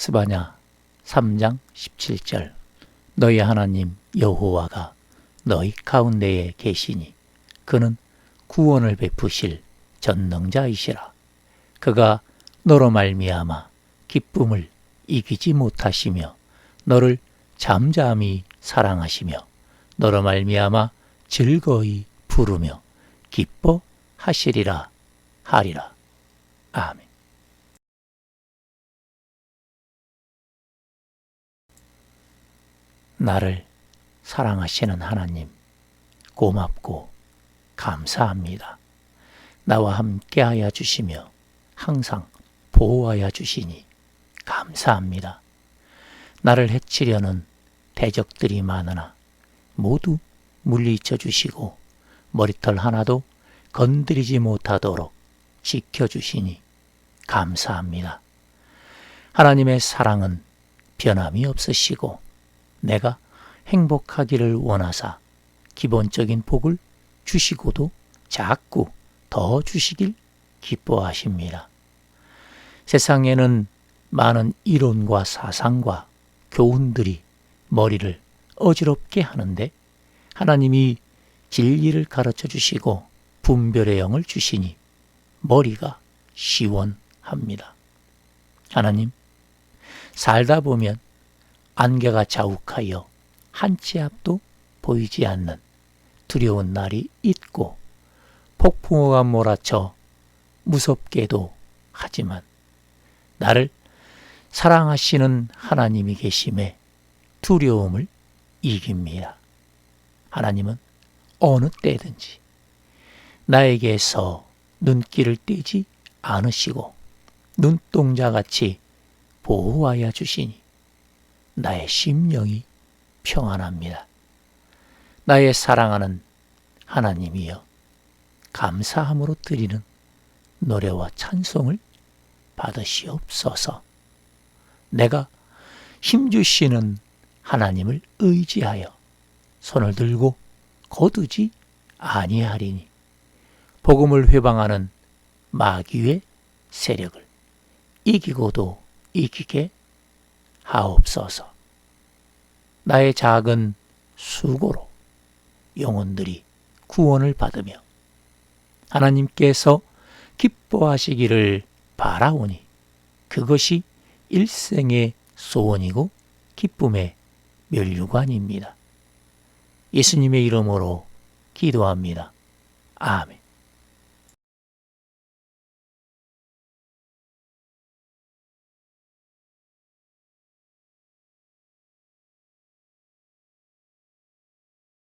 스바냐 3장 17절. 너희 하나님 여호와가 너희 가운데에 계시니 그는 구원을 베푸실 전능자이시라. 그가 너로 말미암아 기쁨을 이기지 못하시며 너를 잠잠히 사랑하시며 너로 말미암아 즐거이 부르며 기뻐하시리라 하리라. 아멘 나를 사랑하시는 하나님, 고맙고 감사합니다. 나와 함께 하여 주시며 항상 보호하여 주시니 감사합니다. 나를 해치려는 대적들이 많으나 모두 물리쳐 주시고 머리털 하나도 건드리지 못하도록 지켜주시니 감사합니다. 하나님의 사랑은 변함이 없으시고 내가 행복하기를 원하사 기본적인 복을 주시고도 자꾸 더 주시길 기뻐하십니다. 세상에는 많은 이론과 사상과 교훈들이 머리를 어지럽게 하는데 하나님이 진리를 가르쳐 주시고 분별의 영을 주시니 머리가 시원합니다. 하나님, 살다 보면 안개가 자욱하여 한 치 앞도 보이지 않는 두려운 날이 있고 폭풍우가 몰아쳐 무섭게도 하지만 나를 사랑하시는 하나님이 계심에 두려움을 이깁니다. 하나님은 어느 때든지 나에게서 눈길을 떼지 않으시고 눈동자같이 보호하여 주시니 나의 심령이 평안합니다. 나의 사랑하는 하나님이여 감사함으로 드리는 노래와 찬송을 받으시옵소서. 내가 힘주시는 하나님을 의지하여 손을 들고 거두지 아니하리니 복음을 회방하는 마귀의 세력을 이기고도 이기게 하옵소서. 나의 작은 수고로 영혼들이 구원을 받으며 하나님께서 기뻐하시기를 바라오니 그것이 일생의 소원이고 기쁨의 멸류관입니다. 예수님의 이름으로 기도합니다. 아멘.